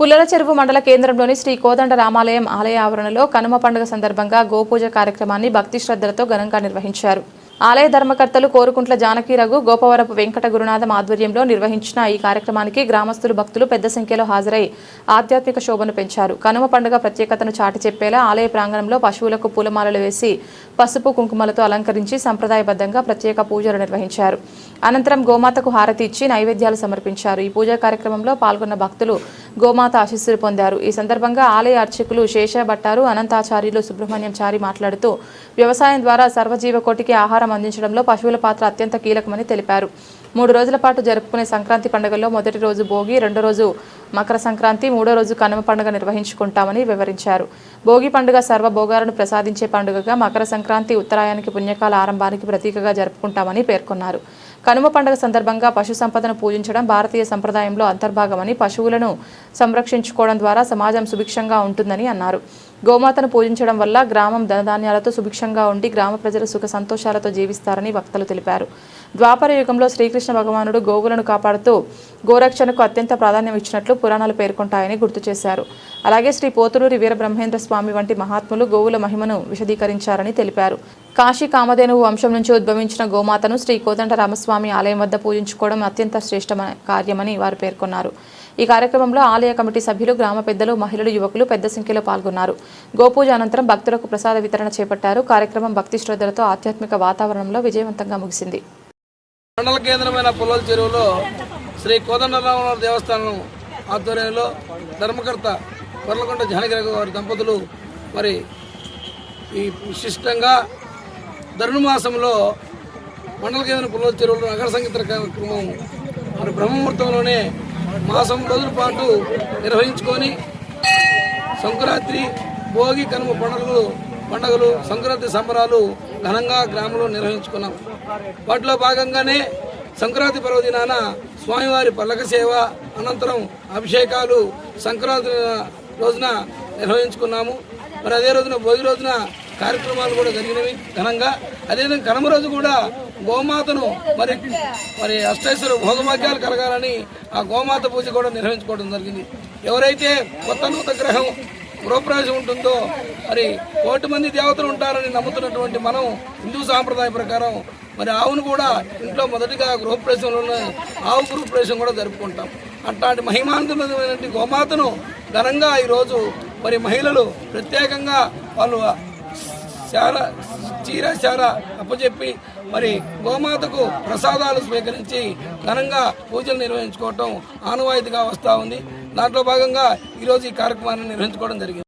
పుల్లల చెరువు మండల కేంద్రంలోని శ్రీ కోదండ రామాలయం ఆలయ ఆవరణలో కనుమ పండుగ సందర్భంగా గోపూజ కార్యక్రమాన్ని భక్తి శ్రద్ధలతో ఘనంగా నిర్వహించారు. ఆలయ ధర్మకర్తలు కోరుకుంట్ల జానకి రఘు గోపవరపు వెంకట గురునాథం ఆధ్వర్యంలో నిర్వహించిన ఈ కార్యక్రమానికి గ్రామస్తులు భక్తులు పెద్ద సంఖ్యలో హాజరై ఆధ్యాత్మిక శోభను పెంచారు. కనుమ పండుగ ప్రత్యేకతను చాటి చెప్పేలా ఆలయ ప్రాంగణంలో పశువులకు పూలమాలలు వేసి పసుపు కుంకుమలతో అలంకరించి సంప్రదాయబద్ధంగా ప్రత్యేక పూజలు నిర్వహించారు. అనంతరం గోమాతకు హారతి ఇచ్చి నైవేద్యాలు సమర్పించారు. ఈ పూజా కార్యక్రమంలో పాల్గొన్న భక్తులు గోమాత ఆశీస్సులు పొందారు. ఈ సందర్భంగా ఆలయ అర్చకులు శేష భట్టారు అనంతాచార్యులు సుబ్రహ్మణ్యం చారి మాట్లాడుతూ వ్యవసాయం ద్వారా సర్వజీవకోటికి ఆహారం అందించడంలో పశువుల పాత్ర అత్యంత కీలకమని తెలిపారు. మూడు రోజుల పాటు జరుపుకునే సంక్రాంతి పండుగలో మొదటి రోజు భోగి రెండో రోజు మకర సంక్రాంతి మూడో రోజు కనుమ పండుగ నిర్వహించుకుంటామని వివరించారు. భోగి పండుగ సర్వభోగాలను ప్రసాదించే పండుగగా మకర సంక్రాంతి ఉత్తరాయానికి పుణ్యకాల ఆరంభానికి ప్రతీకగా జరుపుకుంటామని పేర్కొన్నారు. కనుమ పండుగ సందర్భంగా పశు సంపదను పూజించడం భారతీయ సంప్రదాయంలో అంతర్భాగమని పశువులను సంరక్షించుకోవడం ద్వారా సమాజం సుభిక్షంగా ఉంటుందని అన్నారు. గోమాతను పూజించడం వల్ల గ్రామం ధనధాన్యాలతో సుభిక్షంగా ఉండి గ్రామ ప్రజలు సుఖ సంతోషాలతో జీవిస్తారని వక్తలు తెలిపారు. ద్వాపర యుగంలో శ్రీకృష్ణ భగవానుడు గోవులను కాపాడుతూ గోరక్షణకు అత్యంత ప్రాధాన్యం ఇచ్చినట్లు పురాణాలు పేర్కొంటాయని గుర్తు చేశారు. అలాగే శ్రీ పోతులూరి వీరబ్రహ్మేంద్ర స్వామి వంటి మహాత్ములు గోవుల మహిమను విశదీకరించారని తెలిపారు. కాశీ కామధేనువు వంశం నుంచి ఉద్భవించిన గోమాతను శ్రీ కోదండ రామస్వామి ఆలయం వద్ద పూజించుకోవడం అత్యంత శ్రేష్టమైన కార్యమని వారు పేర్కొన్నారు. ఈ కార్యక్రమంలో ఆలయ కమిటీ సభ్యులు గ్రామ పెద్దలు మహిళలు యువకులు పెద్ద సంఖ్యలో పాల్గొన్నారు. గోపూజ అనంతరం భక్తులకు ప్రసాద వితరణ చేపట్టారు. కార్యక్రమం భక్తి శ్రద్ధలతో ఆధ్యాత్మిక వాతావరణంలో విజయవంతంగా ముగిసింది. మండల కేంద్రమైన పుల్లల చెరువులో శ్రీ కోదండరామవారి దేవస్థానం ఆధ్వర్యంలో ధర్మకర్త కొర్లకొండ జానగిరి గారి దంపతులు మరి ఈ విశిష్టంగా ధనుర్మాసంలో మండల కేంద్రం పుల్లల చెరువులో నగర సంగీత కార్యక్రమం మరి బ్రహ్మముహూర్తంలోనే మాసం రోజుల పాటు నిర్వహించుకొని సంక్రాంతి భోగి కనుమ పండుగలు పండుగలు సంక్రాంతి సంబరాలు ఘనంగా గ్రామంలో నిర్వహించుకున్నాం. వాటిలో భాగంగానే సంక్రాంతి పర్వదినాన స్వామివారి పల్లక సేవ అనంతరం అభిషేకాలు సంక్రాంతి రోజున నిర్వహించుకున్నాము. మరి అదే రోజున భోగి రోజున కార్యక్రమాలు కూడా జరిగినవి ఘనంగా. అదేవిధంగా కనుమ రోజు కూడా గోమాతను మరి మరి అష్టైశ్వర భోగభాగ్యాలు కలగాలని ఆ గోమాత పూజ కూడా నిర్వహించుకోవడం జరిగింది. ఎవరైతే కొత్త నూత గ్రహం గృహప్రవేశం ఉంటుందో మరి కోటి మంది దేవతలు ఉంటారని నమ్ముతున్నటువంటి మనం హిందూ సాంప్రదాయ ప్రకారం మరి ఆవును కూడా ఇంట్లో మొదటిగా గృహప్రవేశంలో ఆవు గృహప్రవేశం కూడా జరుపుకుంటాం. అట్లాంటి మహిమాంతమైనటువంటి గోమాతను ఘనంగా ఈరోజు మరి మహిళలు ప్రత్యేకంగా వాళ్ళు శార చీర శార అప్పచెప్పి మరి గోమాతకు ప్రసాదాలు స్వీకరించి ఘనంగా పూజలు నిర్వహించుకోవటం ఆనవాయితీగా వస్తూ ఉంది. దాంట్లో భాగంగా ఈరోజు ఈ కార్యక్రమాన్ని నిర్వహించుకోవడం జరిగింది.